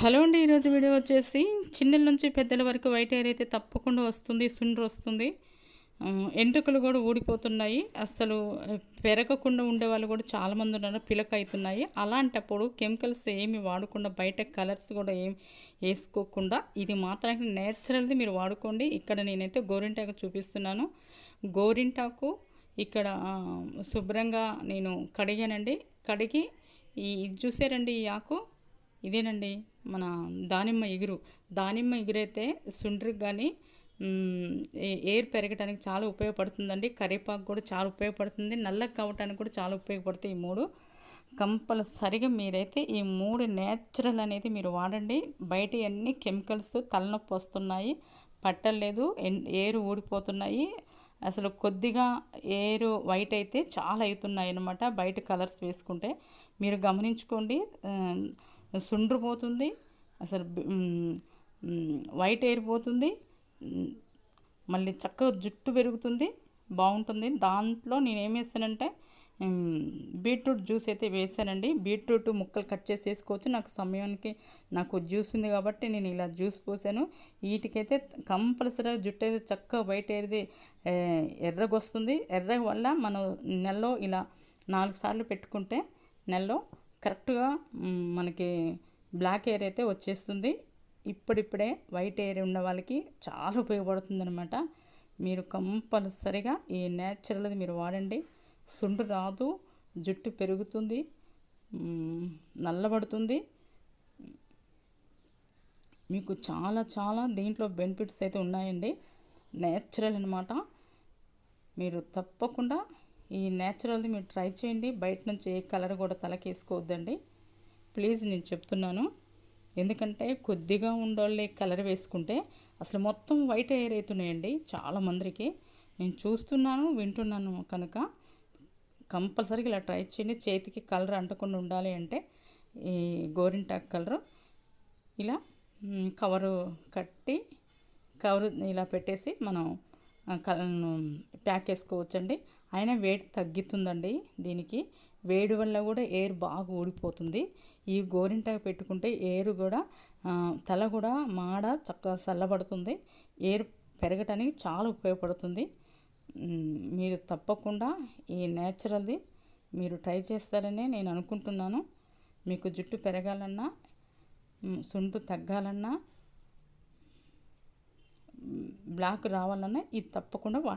Hello అండి ఈరోజు video వచ్చేసి చిన్నల నుంచి పెద్దల వరకు వైట్ హెయిర్ అయితే తప్పకుండా వస్తుంది సుండ్రు వస్తుంది. ఎంట్రుకలు కూడా ఊడిపోతున్నాయి. అసలు పెరగకుండా ఉండే వాళ్ళు కూడా చాలామంది ఉన్నారు పిలక అవుతున్నాయి అలాంటప్పుడు కెమికల్స్ ఏమి వాడకుండా బయట కలర్స్ కూడా ఏం వేసుకోకుండా ఇది మాత్రానికి నేచురల్ది మీరు వాడుకోండి. ఇక్కడ నేనైతే గోరింటాకు చూపిస్తున్నాను. గోరింటాకు ఇక్కడ శుభ్రంగా నేను కడిగానండి. కడిగి ఈ ఇది చూసారండి ఈ ఆకు? ఇదేనండి. మన దానిమ్మ ఎగురు. దానిమ్మ ఎగురైతే సుండ్రికి కానీ ఎయిర్ పెరగడానికి చాలా ఉపయోగపడుతుందండి. కరివేపాకు కూడా చాలా ఉపయోగపడుతుంది. నల్లగా కావటానికి కూడా చాలా ఉపయోగపడుతుంది ఈ మూడు. కంపల్సరిగా మీరైతే ఈ మూడు నేచురల్ అనేది మీరు వాడండి. బయట అన్ని కెమికల్స్ తలనొప్పి వస్తున్నాయి. పట్టలేదు ఏరు ఊడిపోతున్నాయి. అసలు కొద్దిగా ఏరు వైట్ అయితే చాలా అవుతున్నాయి అన్నమాట బయట కలర్స్ వేసుకుంటే. మీరు గమనించుకోండి. సుండ్రు పోతుంది అసలు వైట్ ఎయిర్ పోతుంది మళ్ళీ చక్కగా జుట్టు పెరుగుతుంది బాగుంటుంది. దాంట్లో నేను ఏం వేస్తానంటే బీట్రూట్ జ్యూస్ అయితే వేసానండి బీట్రూట్ ముక్కలు కట్ చేసి వేసుకోవచ్చు. నాకు సమయానికి నాకు జ్యూస్ ఉంది కాబట్టి నేను ఇలా జ్యూస్ పోసాను. వీటికైతే కంపల్సరీ జుట్టు అయితే చక్కగా బయట ఏది ఎర్రగొస్తుంది. ఎర్ర వల్ల మనం నెలలో ఇలా నాలుగు సార్లు పెట్టుకుంటే నెలలో కరెక్ట్గా మనకి బ్లాక్ హెయిర్ అయితే వచ్చేస్తుంది. ఇప్పుడిప్పుడే వైట్ హెయిర్ ఉన్న వాళ్ళకి చాలా ఉపయోగపడుతుంది అనమాట మీరు కంపల్సరిగా ఈ న్యాచురల్ది మీరు వాడండి. సుండు రాదు జుట్టు పెరుగుతుంది నల్లబడుతుంది. మీకు చాలా చాలా దీంట్లో బెనిఫిట్స్ అయితే ఉన్నాయండి. నేచురల్ అనమాట మీరు తప్పకుండా ఈ నేచురల్ది మీరు ట్రై చేయండి. బయట నుంచి ఏ కలర్ కూడా తలకేసుకోవద్దండి. ప్లీజ్ నేను చెప్తున్నాను. ఎందుకంటే కొద్దిగా ఉండోళ్ళే కలర్ వేసుకుంటే అసలు మొత్తం వైట్ హెయిర్ అవుతున్నాయండి చాలా మందికి నేను చూస్తున్నాను వింటున్నాను కనుక. కంపల్సరీగా ఇలా ట్రై చేయండి. చేతికి కలర్ అంటకుండా ఉండాలి అంటే ఈ గోరింటాక్ కలరు ఇలా కవరు కట్టి కవరు ఇలా పెట్టేసి మనం ప్యాక్ వేసుకోవచ్చండి అయినా వేడి తగ్గుతుందండి దీనికి. వేడి వల్ల కూడా ఎయిర్ బాగా ఊడిపోతుంది. ఈ గోరింటాకు పెట్టుకుంటే ఎయిర్ కూడా తల కూడా మాడ చక్కగా చల్లబడుతుంది. ఎయిర్ పెరగటానికి చాలా ఉపయోగపడుతుంది. మీరు తప్పకుండా ఈ నేచురల్ది మీరు ట్రై చేస్తారనే నేను అనుకుంటున్నాను. మీకు జుట్టు పెరగాలన్నా సుంటు తగ్గాలన్నా బ్లాక్ రావాలన్నా ఇది తప్పకుండా వాడండి.